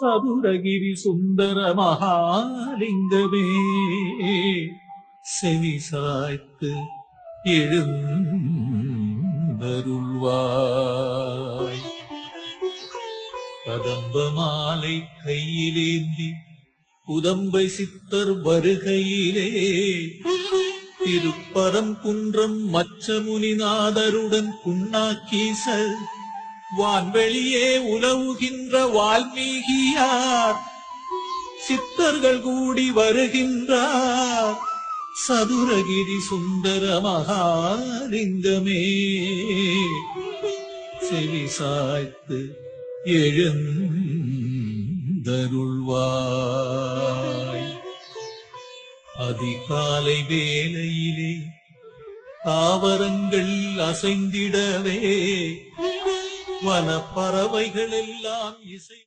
சதுரகிரி சுந்தர மகாலிங்கமே. செவி சாய்த்து எழுந்தருள்வாய். கதம்ப மாலை கையிலேந்தி புதம்பை சித்தர் வருகையிலே. திருப்பரம் குன்றம் மச்சமுனிநாதருடன் புண்ணாக்கீசர் வான்வெளியே உலவுகின்ற வால்மீகியார். சித்தர்கள் கூடி வருகின்றார். சதுரகிரி சுந்தர மகாலிங்கமே. செவி சாய்த்து எழுந்தருள்வாய். அதிகாலை வேலையிலே தாவரங்கள் அசைந்திடவே. வன பறவைகள் எல்லாம் இசை